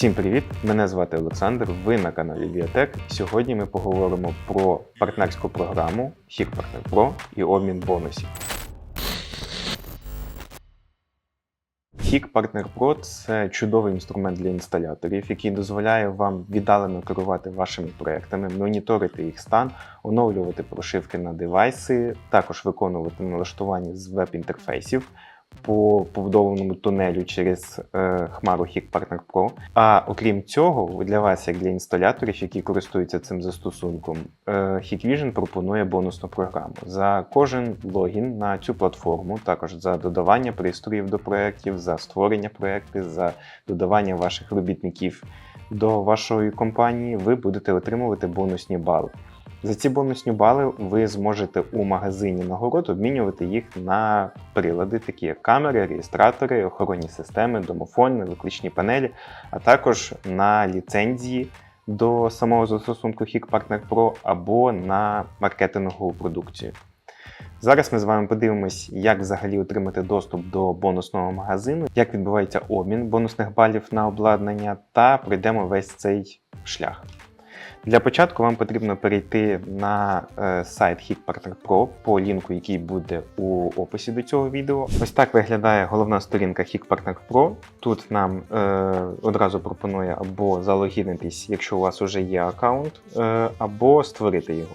Всім привіт! Мене звати Олександр. Ви на каналі Біотек. Сьогодні ми поговоримо про партнерську програму HIC Partner Pro і обмін бонусів. HIC Partner Pro це чудовий інструмент для інсталяторів, який дозволяє вам віддалено керувати вашими проектами, моніторити їх стан, оновлювати прошивки на девайси, також виконувати налаштування з веб-інтерфейсів по побудованому тунелю через е, хмару HIC Partner Pro. А окрім цього, для вас, як для інсталяторів, які користуються цим застосунком, е, Hikvision пропонує бонусну програму. За кожен логін на цю платформу, також за додавання пристроїв до проєктів, за створення проєктів, за додавання ваших робітників до вашої компанії, ви будете отримувати бонусні бали. За ці бонусні бали ви зможете у магазині нагород обмінювати їх на прилади, такі як камери, реєстратори, охоронні системи, домофони, виключні панелі, а також на ліцензії до самого застосунку HIC Partner Pro або на маркетингову продукцію. Зараз ми з вами подивимось, як взагалі отримати доступ до бонусного магазину, як відбувається обмін бонусних балів на обладнання, та пройдемо весь цей шлях. Для початку вам потрібно перейти на е, сайт HIC Pro по лінку, який буде у описі до цього відео. Ось так виглядає головна сторінка Pro. Тут нам е, одразу пропонує або залогінитись, якщо у вас вже є аккаунт, е, або створити його.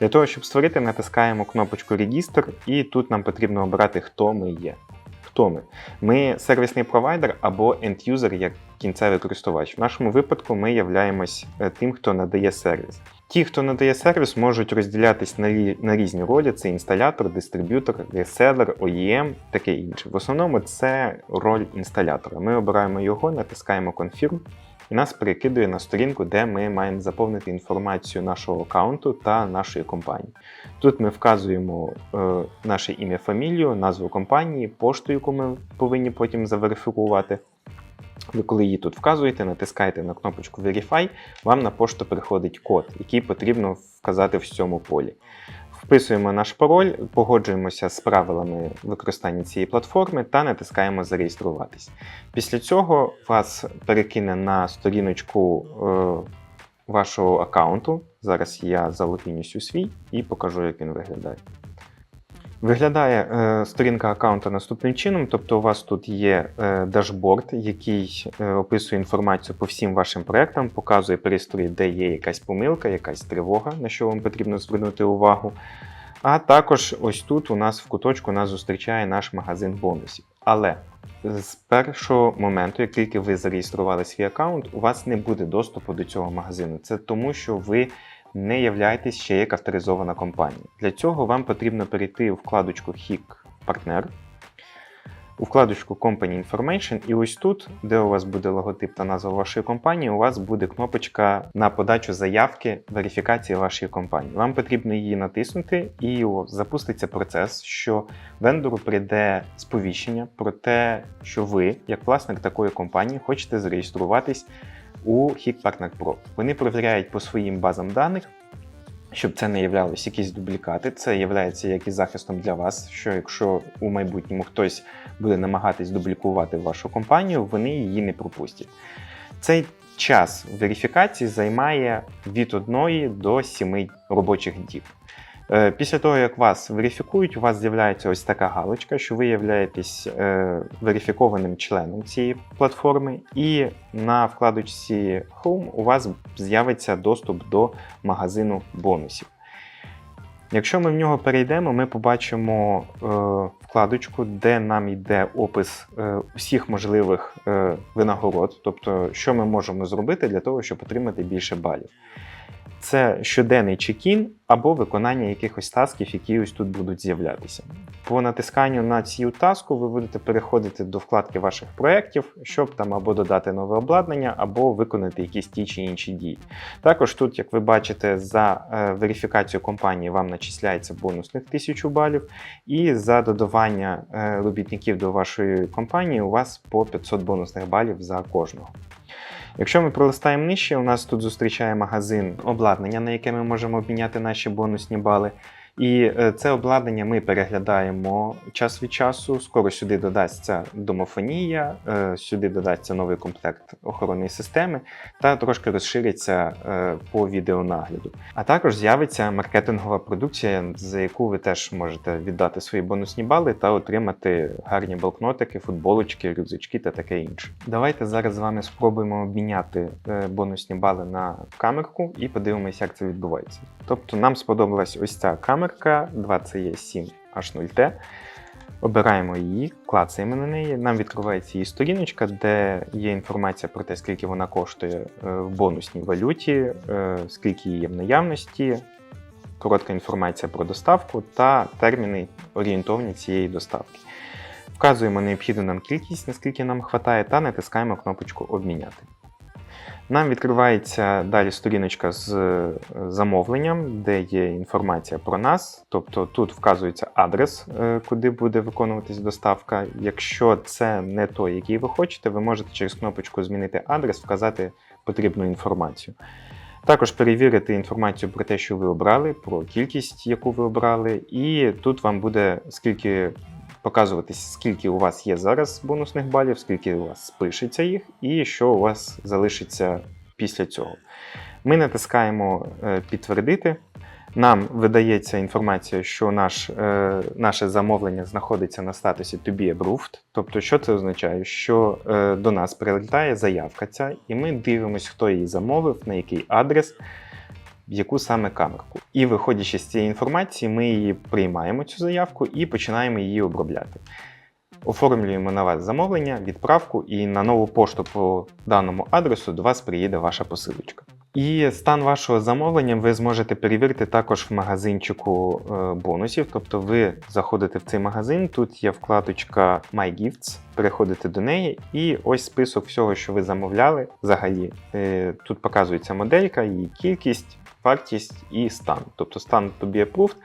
Для того, щоб створити, натискаємо кнопочку Регістр, і тут нам потрібно обрати, хто ми є. Хто ми? Ми сервісний провайдер або end-user як кінцевий користувач. В нашому випадку ми являємось е, тим, хто надає сервіс. Ті, хто надає сервіс, можуть розділятись на, рі- на різні ролі: це інсталятор, дистриб'ютор, реселер, OEM, таке інше. В основному це роль інсталятора. Ми обираємо його, натискаємо Confirm, і нас перекидує на сторінку, де ми маємо заповнити інформацію нашого аккаунту та нашої компанії. Тут ми вказуємо е, наше ім'я, фамілію, назву компанії, пошту, яку ми повинні потім заверифікувати. Ви коли її тут вказуєте, натискаєте на кнопочку Verify, вам на пошту приходить код, який потрібно вказати в цьому полі. Вписуємо наш пароль, погоджуємося з правилами використання цієї платформи та натискаємо Зареєструватись. Після цього вас перекине на сторіночку е, вашого аккаунту. Зараз я залогінюсь у свій і покажу, як він виглядає. Виглядає е, сторінка аккаунту наступним чином, тобто у вас тут є е, дашборд, який е, описує інформацію по всім вашим проектам, показує пристрої, де є якась помилка, якась тривога, на що вам потрібно звернути увагу. А також ось тут у нас в куточку нас зустрічає наш магазин бонусів. Але з першого моменту, як тільки ви зареєстрували свій аккаунт, у вас не буде доступу до цього магазину. Це тому, що ви не являєтесь ще як авторизована компанія. Для цього вам потрібно перейти у вкладочку HIC Partner, у вкладочку Company Information, і ось тут, де у вас буде логотип та назва вашої компанії, у вас буде кнопочка на подачу заявки верифікації вашої компанії. Вам потрібно її натиснути, і запуститься процес, що вендору прийде сповіщення про те, що ви, як власник такої компанії, хочете зареєструватись у HIC Pro. Вони перевіряють по своїм базам даних, щоб це не являлось якісь дублікати. Це є як захистом для вас, що якщо у майбутньому хтось буде намагатись дублікувати вашу компанію, вони її не пропустять. Цей час верифікації займає від 1 до 7 робочих діб. Е, Після того, як вас верифікують, у вас з'являється ось така галочка, що ви являєтесь е, верифікованим членом цієї платформи, і на вкладочці Home у вас з'явиться доступ до магазину бонусів. Якщо ми в нього перейдемо, ми побачимо е, вкладочку, де нам йде опис усіх можливих винагород, тобто, що ми можемо зробити для того, щоб отримати більше балів. Це щоденний чекін або виконання якихось тасків, які ось тут будуть з'являтися. По натисканню на цю таску ви будете переходити до вкладки ваших проєктів, щоб там або додати нове обладнання, або виконати якісь ті чи інші дії. Також тут, як ви бачите, за е, верифікацію компанії вам начисляється бонусних 1000 балів, і за додавання е, робітників до вашої компанії у вас по 500 бонусних балів за кожного. Якщо ми пролистаємо нижче, у нас тут зустрічає магазин обладнання, на яке ми можемо обміняти наші бонусні бали. І е, це обладнання ми переглядаємо час від часу. Скоро сюди додасться домофонія, е, сюди додасться новий комплект охоронної системи та трошки розшириться е, по відеонагляду. А також з'явиться маркетингова продукція, за яку ви теж можете віддати свої бонусні бали та отримати гарні блокнотики, футболочки, рюкзачки та таке інше. Давайте зараз з вами спробуємо обміняти бонусні бали на камерку і подивимося, як це відбувається. Тобто нам сподобалась ось ця камерка 20E7 H0T. Обираємо її, клацаємо на неї. Нам відкривається її сторіночка, де є інформація про те, скільки вона коштує е, в бонусній валюті, е, скільки її є в наявності, коротка інформація про доставку та терміни орієнтовні цієї доставки. Вказуємо необхідну нам кількість, наскільки нам вистачає, та натискаємо кнопочку Обміняти. Нам відкривається далі сторіночка з е, замовленням, де є інформація про нас. Тобто тут вказується адрес, е, куди буде виконуватись доставка. Якщо це не той, який ви хочете, ви можете через кнопочку Змінити адрес вказати потрібну інформацію. Також перевірити інформацію про те, що ви обрали, про кількість, яку ви обрали, і тут вам буде скільки показуватись, скільки у вас є зараз бонусних балів, скільки у вас спишеться їх, і що у вас залишиться після цього. Ми натискаємо е, підтвердити. Нам видається інформація, що наш, е, наше замовлення знаходиться на статусі To be approved. Тобто, що це означає? Що е, до нас прилітає заявка ця, і ми дивимося, хто її замовив, на який адрес, в яку саме камерку. І виходячи з цієї інформації, ми її приймаємо цю заявку і починаємо її обробляти. Оформлюємо на вас замовлення, відправку, і на нову пошту по даному адресу до вас приїде ваша посилочка. І стан вашого замовлення ви зможете перевірити також в магазинчику е, бонусів. Тобто ви заходите в цей магазин, тут є вкладочка My Gifts, переходите до неї, і ось список всього, що ви замовляли. Взагалі Е, тут показується моделька, її кількість, вартість і стан. Тобто стан to be approved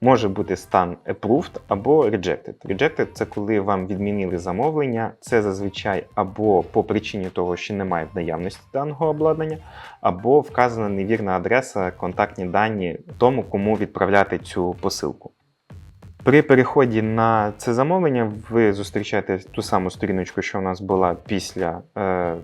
може бути стан approved або rejected. Rejected – це коли вам відмінили замовлення. Це зазвичай або по причині того, що немає в наявності даного обладнання, або вказана невірна адреса, контактні дані тому, кому відправляти цю посилку. При переході на це замовлення ви зустрічаєте ту саму сторіночку, що у нас була після е,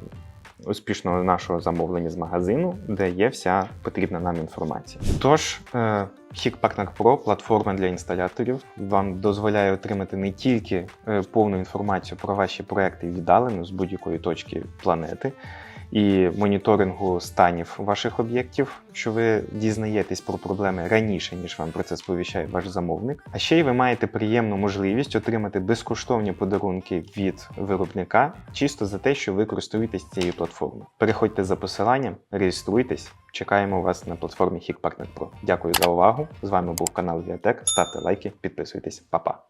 успішного нашого замовлення з магазину, де є вся потрібна нам інформація. Тож, е, Partner Pro платформа для інсталяторів вам дозволяє отримати не тільки е, повну інформацію про ваші проекти віддалено з будь-якої точки планети. І моніторингу станів ваших об'єктів, що ви дізнаєтесь про проблеми раніше, ніж вам про це сповіщає ваш замовник. А ще й ви маєте приємну можливість отримати безкоштовні подарунки від виробника, чисто за те, що ви користуєтесь цією платформою. Переходьте за посиланням, реєструйтесь. Чекаємо вас на платформі Hik Partner Pro. Дякую за увагу. З вами був канал Віатек. Ставте лайки, підписуйтесь, Па-па!